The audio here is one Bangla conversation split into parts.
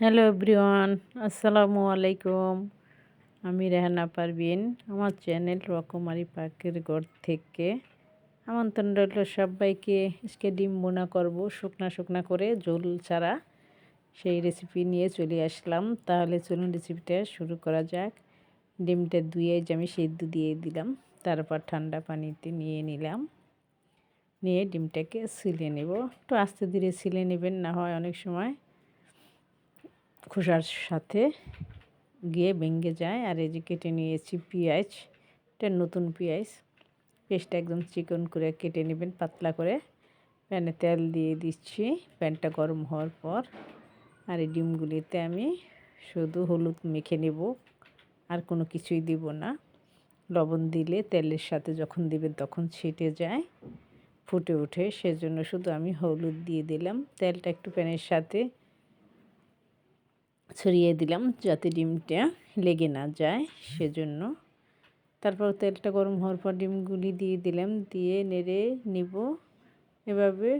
হ্যালো এভরিওয়ান, আসসালামু আলাইকুম। আমি রেহানা পারবিন আমার চ্যানেল রকমারি পাখির ঘর থেকে। আমন্ত্রণ রইল সবাইকে, আজকে ডিম বোনা করব, শুকনা শুকনা করে জল ছাড়া। সেই রেসিপি নিয়ে চলে আসলাম। তাহলে চলুন রেসিপিটা শুরু করা যাক। ডিমটা ধুয়ে যে আমি সেদ্ধ দিয়ে দিলাম, তারপর ঠান্ডা পানিতে নিয়ে নিলাম। নিয়ে ডিমটাকে সিলে নেব। একটু আস্তে ধীরে সিলে নেবেন না হয় অনেক সময়। খোসার সাথে গিয়ে ভেঙে যায়। আর এই যে কেটে নিয়েছি পেঁয়াজ, এটা নতুন পেঁয়াজ। পেঁয়াজটা একদম চিকন করে কেটে নেবেন, পাতলা করে। প্যানে তেল দিয়ে দিচ্ছি, প্যানটা গরম হওয়ার পর। আর এই ডিমগুলিতে আমি শুধু হলুদ মেখে নেব, আর কোনো কিছুই দিব না। লবণ দিলে তেলের সাথে যখন দিবেন তখন ছিটে যায়, ফুটে ওঠে। সেজন্য শুধু আমি হলুদ দিয়ে দিলাম। তেলটা একটু প্যানের সাথে ছড়িয়ে দিলাম যাতে ডিমটা লেগে না যায় সেজন্য। তারপর তেলটা গরম হওয়ার পর ডিমগুলি দিয়ে দিলাম, দিয়ে নেড়ে নিব। এভাবে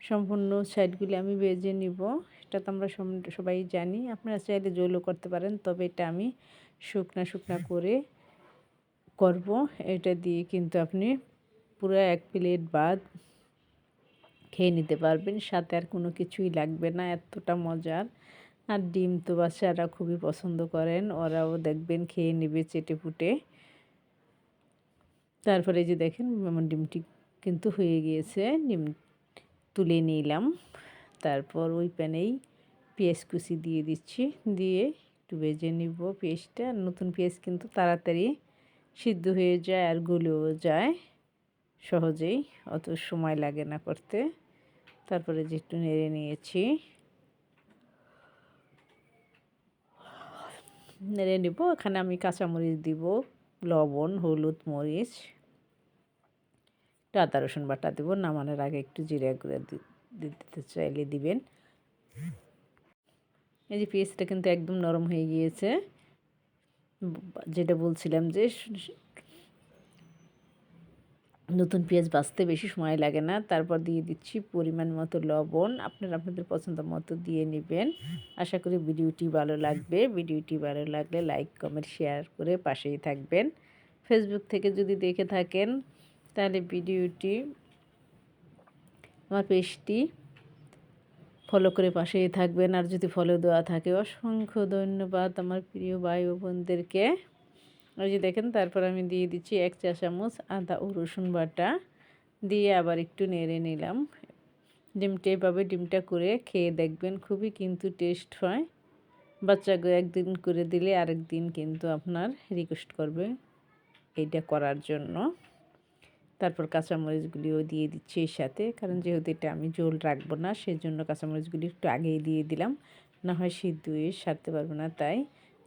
সম্পূর্ণ সাইডগুলি আমি বেজে নিব। এটা তো আমরা সবাই জানি, আপনারা চাইলে জলও করতে পারেন, তবে এটা আমি শুকনা শুকনা করে করব। এটা দিয়ে কিন্তু আপনি পুরো এক প্লেট বাদ খেয়ে নিতে পারবেন, সাথে আর কোনো কিছুই লাগবে না, এতটা মজার। আর ডিম তো বাচ্চারা খুবই পছন্দ করেন, ওরাও দেখবেন খেয়ে নেবে চেটে ফুটে তারপরে যে দেখেন, আমার ডিমটি কিন্তু হয়ে গিয়েছে, ডিম তুলে নিলাম। তারপর ওই প্যানেই পেঁয়াজ কুচি দিয়ে দিচ্ছি, দিয়ে একটু ভেজে নিব পেঁয়াজটা। নতুন পেঁয়াজ কিন্তু তাড়াতাড়ি সিদ্ধ হয়ে যায় আর গলেও যায় সহজেই, অত সময় লাগে না করতে। তারপরে যে একটু নেড়ে নিয়েছি। নেড়ে নেব, এখানে আমি কাঁচামরিচ দিব, লবণ, হলুদ মরিচ একটু আদা, রসুন বাটা দেবো, নামানোর আগে একটু জিরা গুঁড়া দিতে চাইলে দিবেন। এই যে পেঁয়াজটা কিন্তু একদম নরম হয়ে গিয়েছে। যেটা বলছিলাম যে নতুন পেঁয়াজ বাঁচতে বেশি সময় লাগে না। তারপর দিয়ে দিচ্ছি পরিমাণ মতো লবণ। আপনারা আপনাদের পছন্দ মতো দিয়ে নেবেন। আশা করি ভিডিওটি ভালো লাগবে। ভিডিওটি ভালো লাগলে লাইক, কমেন্ট, শেয়ার করে পাশেই থাকবেন। ফেসবুক থেকে যদি দেখে থাকেন, তাহলে ভিডিওটি আমার পেজটি ফলো করে পাশেই থাকবেন। আর যদি ফলো দেওয়া থাকে, অসংখ্য ধন্যবাদ আমার প্রিয় ভাই ও বোনদেরকে। ওই যে দেখেন, তারপর আমি দিয়ে দিচ্ছি এক চা চামচ আদা ও রসুন বাটা। দিয়ে আবার একটু নেড়ে নিলাম। ডিমটা এভাবে ডিমটা করে খেয়ে দেখবেন খুবই কিন্তু টেস্ট হয়। বাচ্চাকে একদিন করে দিলে আরেক দিন কিন্তু আপনার রিকোয়েস্ট করবে এইটা করার জন্য। তারপর কাঁচামরিচগুলিও দিয়ে দিচ্ছি এর সাথে, কারণ যেহেতু এটা আমি জল রাখব না সেই জন্য কাঁচামরিচগুলি একটু আগেই দিয়ে দিলাম। না হয় সিদ্ধ সারতে পারব না, তাই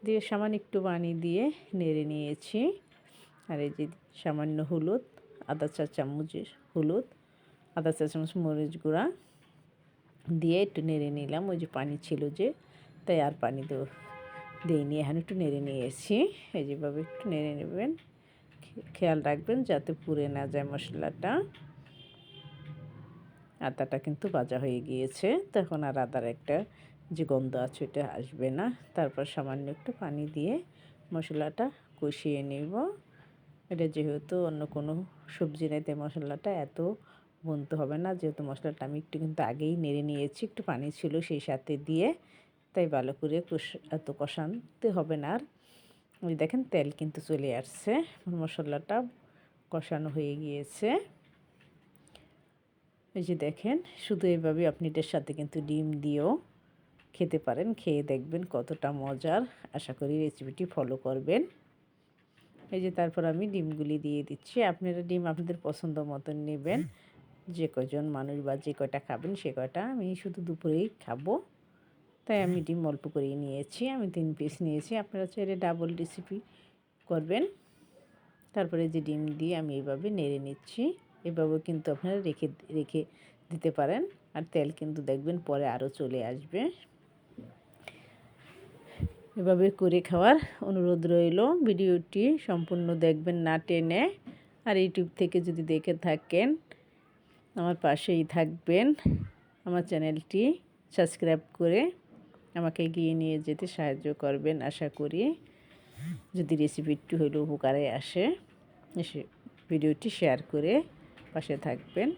দিয়ে সামান্য একটু পানি দিয়ে নেড়ে নিয়েছি। আর এই যে সামান্য হলুদ, আদা চা চামচের হলুদ, আদা চা চামচ, মরিচ গুঁড়া দিয়ে একটু নেড়ে নিলাম। ওই যে পানি ছিল যে, তাই আর পানি দেবো দিইনি। এখন একটু নেড়ে নিয়েছি। এই যেভাবে একটু নেড়ে নেবেন খেয়াল রাখবেন যাতে পুড়ে না যায় মশলাটা। আদাটা কিন্তু ভাজা হয়ে গিয়েছে। তখন আর আদার একটা যে গন্ধ আছে ওটা আসবে না। তারপর সামান্য একটু পানি দিয়ে মশলাটা কষিয়ে নেব। এটা যেহেতু অন্য কোনো সবজি নেই, তাই মশলাটা এত বুনতে হবে না। যেহেতু মশলাটা আমি একটু কিন্তু আগেই নেড়ে নিয়েছি, একটু পানি ছিল সেই সাথে দিয়ে। তাই ভালো করে কষ, এত কষানতে হবে না আর। ওই দেখেন তেল কিন্তু চলে আসছে, মশলাটা কষানো হয়ে গিয়েছে। এই যে দেখেন, শুধু এইভাবে আপনি এটার সাথে কিন্তু ডিম দিয়েও খেতে পারেন, খেয়ে দেখবেন কতটা মজার। আশা করি রেসিপিটি ফলো করবেন। এই যে তারপর আমি ডিমগুলি দিয়ে দিচ্ছি। আপনারা ডিম আপনাদের পছন্দ মতন নেবেন। যে কজন মানুষ বা যে কয়টা খাবেন সে কয়টা আমি শুধু দুপুরেই খাব। তাই আমি ডিম অল্প করেই নিয়েছি। আমি তিন পিস নিয়েছি। আপনারা চাইলে ডাবল রেসিপি করবেন। তারপরে যে ডিম দিয়ে আমি এইভাবে নেড়ে নিচ্ছি। এভাবেও কিন্তু আপনারা রেখে রেখে দিতে পারেন। আর তেল কিন্তু দেখবেন পরে আরও চলে আসবে। এভাবে করে খাওয়ার অনুরোধ রইল। ভিডিওটি সম্পূর্ণ দেখবেন না টেনে। আর ইউটিউব থেকে যদি দেখে থাকেন, আমার পাশেই থাকবেন। আমার চ্যানেলটি সাবস্ক্রাইব করে আমাকে এগিয়ে নিয়ে যেতে সাহায্য করবেন, আশা করি। যদি রেসিপিটি হলেও উপকারে আসে, এসে ভিডিওটি শেয়ার করে পাশে থাকবেন।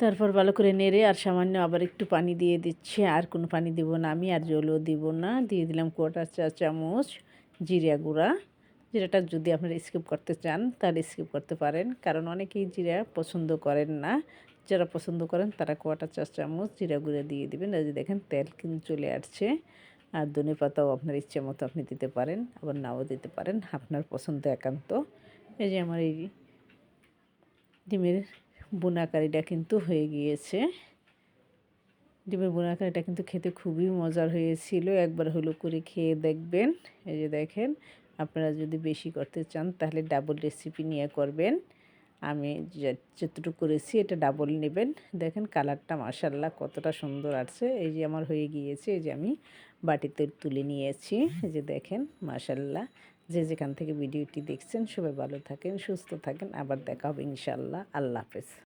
তারপর ভালো করে নেড়ে আর সামান্য আবার একটু পানি দিয়ে দিচ্ছে। আর কোনো পানি দিব না আমি, আর জলও দিব না। দিয়ে দিলাম কোয়াটার চা, চামচ, জিরা গুঁড়া জিরাটা যদি আপনারা স্কিপ করতে চান তাহলে স্কিপ করতে পারেন। কারণ অনেকেই জিরা পছন্দ করেন না। যারা পছন্দ করেন তারা কোয়াটার চা, চামচ, জিরা গুঁড়া দিয়ে দিবেন। এই যে দেখেন তেল কিন্তু চলে আসছে। আর ধনে পাতাও আপনার ইচ্ছে মতো আপনি দিতে পারেন, আবার নাও দিতে পারেন। আপনার পছন্দ একান্ত। এই যে আমার এই ডিমের বুনাকারিটা কিন্তু হয়ে গিয়েছে। ডিমের বুনাকারিটা কিন্তু খেতে খুবই মজার হয়েছিল। একবার হলো করে খেয়ে দেখবেন। এই যে দেখেন, আপনারা যদি বেশি করতে চান তাহলে ডাবল রেসিপি নিয়ে করবেন। আমি যতটুকু করেছি এটা ডাবল নেবেন। দেখেন কালারটা মাসাল্লাহ কতটা সুন্দর আসছে। এই যে আমার হয়ে গিয়েছে, এই যে আমি বাটিতে তুলে নিয়েছি। এই যে দেখেন মাসাল্লাহ যে যেখান থেকে ভিডিওটি দেখছেন সবাই ভালো থাকেন, সুস্থ থাকেন। আবার দেখা হবে ইনশাল্লাহ আল্লাহ হাফেজ।